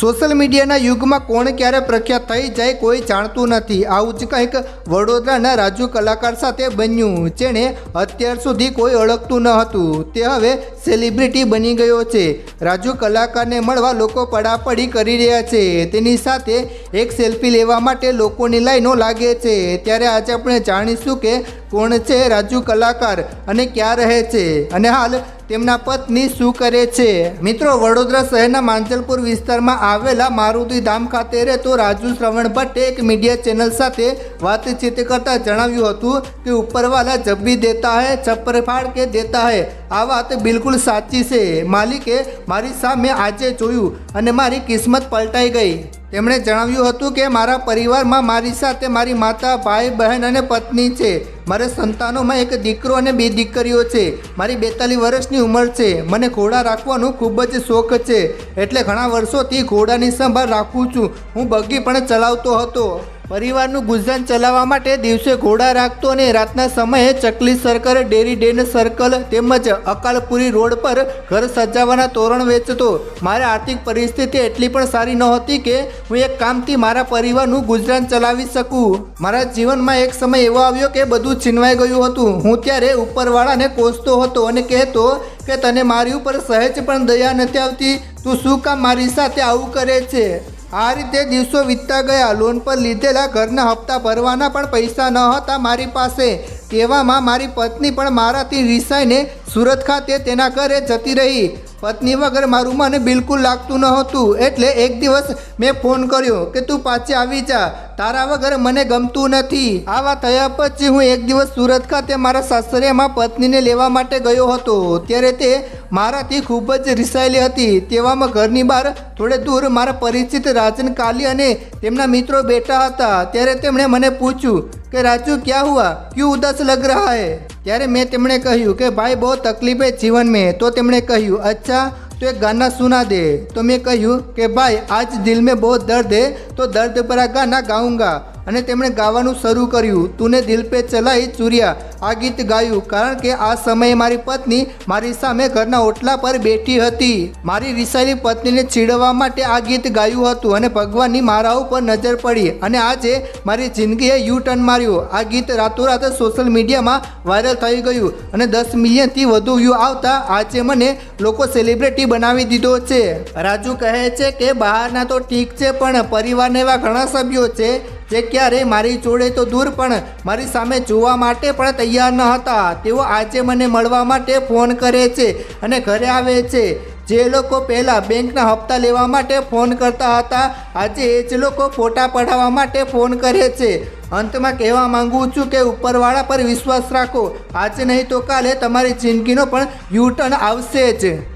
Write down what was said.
Social મીડિયાના યુગમાં કોણ ક્યારે પ્રખ્યાત થઈ જાય કોઈ જાણતું નથી. આવું જ કંઈક વડોદરાના રાજુ કલાકાર સાથે બન્યું, જેણે અત્યાર સુધી કોઈ ઓળખતું ન હતું. તે હવે સેલિબ્રિટી બની ગયો છે. રાજુ કલાકારને મળવા લોકો પડાપડી કરી રહ્યા છે. તેની સાથે એક સેલ્ફી લેવા માટે લોકોની લાઈનો લાગે છે. ત્યારે આજે આપણે જાણીશું કે કોણ છે રાજુ કલાકાર અને ક્યાં રહે છે. અને હાલ તેમના પત્ની શું કરે છે? મિત્રો, વડોદરા શહેરના માંજલપુર વિસ્તારમાં આવેલા મારુતિ ધામ ખાતે રહેતો રાજુ શ્રવણ ભટ્ટે એક મીડિયા ચેનલ સાથે વાતચીત કરતા જણાવ્યું હતું કે ઉપરવાલા જબ દેતા હૈ છપ્પર ફાડ કે દેતા હૈ. આ વાત બિલકુલ સાચી છે. માલિકે મારી સામે આજે જોયું અને મારી કિસ્મત પલટાઈ ગઈ. તેમણે જણાવ્યું હતું કે મારા પરિવારમાં મારી સાથે મારી માતા, ભાઈ, બહેન અને પત્ની છે. મારા સંતાનોમાં એક દીકરો અને બે દીકરીઓ છે. મારી બેતાલીસ વર્ષની ઉંમર છે. મને ઘોડા રાખવાનું ખૂબ જ શોખ છે. એટલે ઘણા વર્ષોથી ઘોડાની સંભાળ રાખું છું. હું બગી પણ ચલાવતો હતો. પરિવારનું ગુજરાન ચલાવવા માટે દિવસે ઘોડા રાખતો અને રાતના સમયે ચકલી સર્કલ ડેરી ડેન સર્કલ તેમજ અકાલપુરી રોડ પર ઘર સજાવવાના તોરણ વેચતો. મારી આર્થિક પરિસ્થિતિ એટલી પણ સારી નહોતી કે હું એક કામથી મારા પરિવારનું ગુજરાન ચલાવી શકું. મારા જીવનમાં એક સમય એવો આવ્યો કે બધું છીનવાઈ ગયું હતું. હું ત્યારે ઉપરવાળાને કોસતો હતો અને કહેતો કે તને મારી ઉપર સહેજ પણ દયા નથી આવતી. તું શું કામ મારી સાથે આવું કરે છે? આ રીતે દિવસો વીતતા ગયા. લોન પર લીધેલા ઘરના હપ્તા ભરવાના પણ પૈસા ન હતા મારી પાસે. તેવામાં મારી પત્ની પણ મારાથી રિસાઈને સુરત ખાતે તેના ઘરે જતી રહી. પત્ની વગર મારું મને બિલકુલ લાગતું ન હતું એટલે એક દિવસ મેં ફોન કર્યો કે તું પાછી આવી જા. તારા વગર મને ગમતું નથી. આવા થયા પછી હું એક દિવસ સુરત ખાતે મારા સાસરિયામાં પત્નીને લેવા માટે ગયો હતો. ત્યારે તે મારાથી ખૂબ જ રિસાયેલી હતી. તેવામાં ઘરની બહાર થોડે દૂર મારા પરિચિત રાજન કાલી અને તેમના મિત્રો બેઠા હતા. ત્યારે તેમણે મને પૂછ્યું કે, રાજુ, ક્યાં હુઆ? ક્યુ ઉદાસ લગ રહા હૈ? ત્યારે મેં તેમણે કહ્યું કે, ભાઈ, બહુ તકલીફ હૈ જીવન મેં. તો તેમણે કહ્યું, અચ્છા तो एक गाना सुना दे तो मैं कहूँ कि भाई आज दिल में बहुत दर्द है तो दर्द भरा गाना गाऊँगा અને તેમણે ગાવાનું શરૂ કર્યું. તુને દિલ પે ચલાઈ ચુરિયા, આ ગીત ગાયું. કારણ કે આ સમયે મારી પત્ની મારી સામે ઘરના ઓટલા પર બેઠી હતી. મારી રિસાયેલી પત્નીને ચીડવા માટે આ ગીત ગાયું હતું અને ભગવાનની મારા ઉપર નજર પડી અને આજે મારી જિંદગીએ યુ ટર્ન માર્યો. આ ગીત રાતોરાત સોશિયલ મીડિયામાં વાયરલ થઈ ગયું અને દસ મિલિયનથી વધુ વ્યૂ આવતા આજે મને લોકો સેલિબ્રિટી બનાવી દીધો છે. રાજુ કહે છે કે બહારના તો ઠીક છે, પણ પરિવારના એવા ઘણા સભ્યો છે જે ક્યારેય મારી જોડે તો દૂર પણ, મારી સામે જોવા માટે પણ તૈયાર ન હતા. તેઓ આજે મને મળવા માટે ફોન કરે છે અને ઘરે આવે છે. જે લોકો પહેલાં બેંકના હપ્તા લેવા માટે ફોન કરતા હતા, આજે એ જ લોકો ફોટા પડાવવા માટે ફોન કરે છે. અંતમાં કહેવા માંગુ છું કે ઉપરવાળા પર વિશ્વાસ રાખો. આજે નહીં તો કાલે તમારી જિંદગીનો પણ યુટર્ન આવશે જ.